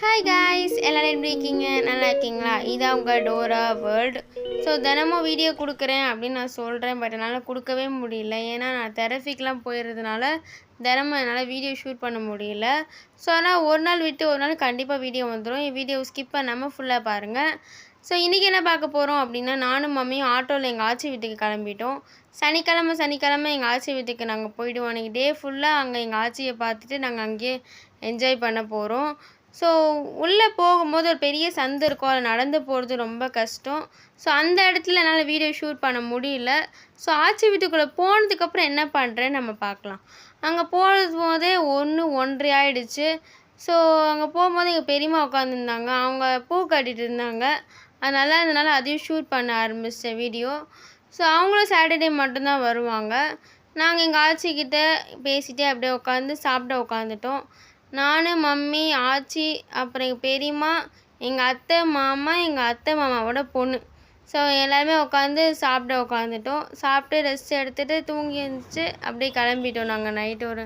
Hi guys எல்லோரும் எப்படி இருக்கீங்க? நல்லா இருக்கீங்களா? இதான் உங்கள் டோரா வேர்ல்டு. ஸோ தினமும் வீடியோ கொடுக்குறேன் அப்படின்னு நான் சொல்கிறேன் பட் என்னால் கொடுக்கவே முடியல. ஏன்னா நான் தெரபிக்கெலாம் போயிடுறதுனால தினமும் என்னால் வீடியோ ஷூட் பண்ண முடியல. ஸோ ஆனால் ஒரு நாள் விட்டு ஒரு நாள் கண்டிப்பாக வீடியோ வந்துடும் என் வீடியோ ஸ்கிப் பண்ணாமல் ஃபுல்லாக பாருங்கள் ஸோ இன்றைக்கி என்ன பார்க்க போகிறோம் அப்படின்னா நானும் மம்மியும் ஆட்டோவில் எங்கள் ஆச்சி வீட்டுக்கு கிளம்பிட்டோம். சனிக்கிழமை சனிக்கிழமை எங்கள் ஆச்சி வீட்டுக்கு நாங்கள் போயிடுவோம். அன்றைக்கி டே ஃபுல்லாக அங்கே எங்கள் ஆச்சியை பார்த்துட்டு நாங்கள் அங்கேயே என்ஜாய் பண்ண போகிறோம் ஸோ உள்ளே போகும்போது ஒரு பெரிய சந்து இருக்கும். அதில் நடந்து போகிறது ரொம்ப கஷ்டம். ஸோ அந்த இடத்துல என்னால் வீடியோ ஷூட் பண்ண முடியல. ஸோ ஆச்சி வீட்டுக்குள்ளே போனதுக்கப்புறம் என்ன பண்ணுறேன்னு நம்ம பார்க்கலாம். அங்கே போகிறது போதே ஒன்று ஒன்றரை ஆயிடுச்சு. ஸோ அங்கே போகும்போது எங்கள் பெரியம்மா உட்காந்துருந்தாங்க அவங்க பூ கட்டிகிட்டு இருந்தாங்க. அதனால் அதனால் அதையும் ஷூட் பண்ண ஆரம்பிச்சேன் வீடியோ ஸோ அவங்களும் சாட்டர்டே மட்டும்தான் வருவாங்க. நாங்கள் எங்கள் ஆட்சிக்கிட்ட பேசிகிட்டே அப்படியே உட்காந்து சாப்பிட உட்காந்துட்டோம் நான் மம்மி ஆச்சி அப்புறம் எங்கள் பெரியம்மா எங்கள் அத்தை மாமா எங்கள் அத்தை மாமாவோட பொண்ணு. ஸோ எல்லாருமே உட்காந்து சாப்பிட உட்காந்துட்டோம் சாப்பிட்டு ரெஸ்ட் எடுத்துகிட்டு தூங்கி எழுந்துச்சு அப்படியே கிளம்பிட்டோம் நாங்கள் நைட்டு ஒரு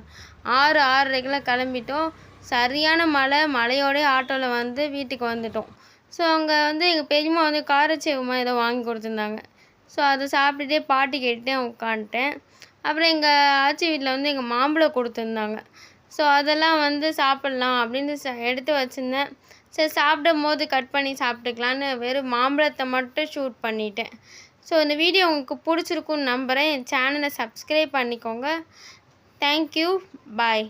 ஆறு ஆறரைக்கெல்லாம் கிளம்பிட்டோம். சரியான மழை மழையோடய ஆட்டோவில் வந்து வீட்டுக்கு வந்துட்டோம். ஸோ அங்கே வந்து எங்கள் பெரியம்மா வந்து காரச்சேவமாக ஏதோ வாங்கி கொடுத்துருந்தாங்க. ஸோ அதை சாப்பிட்டுட்டே பாட்டு கேட்டுட்டே உட்காந்துட்டேன் அப்புறம் எங்கள் ஆச்சி வீட்டில் வந்து எங்கள் மாம்பழம் கொடுத்துருந்தாங்க. ஸோ அதெல்லாம் வந்து சாப்பிட்லாம் அப்படின்னு ச எடுத்து வச்சுருந்தேன். சரி சாப்பிடும் போது கட் பண்ணி சாப்பிட்டுக்கலான்னு வெறும் மாம்பழத்தை மட்டும் ஷூட் பண்ணிட்டேன். ஸோ இந்த வீடியோ உங்களுக்கு பிடிச்சிருக்குன்னு நம்புகிறேன் என் சேனலை சப்ஸ்கிரைப் பண்ணிக்கோங்க தேங்க்யூ பாய்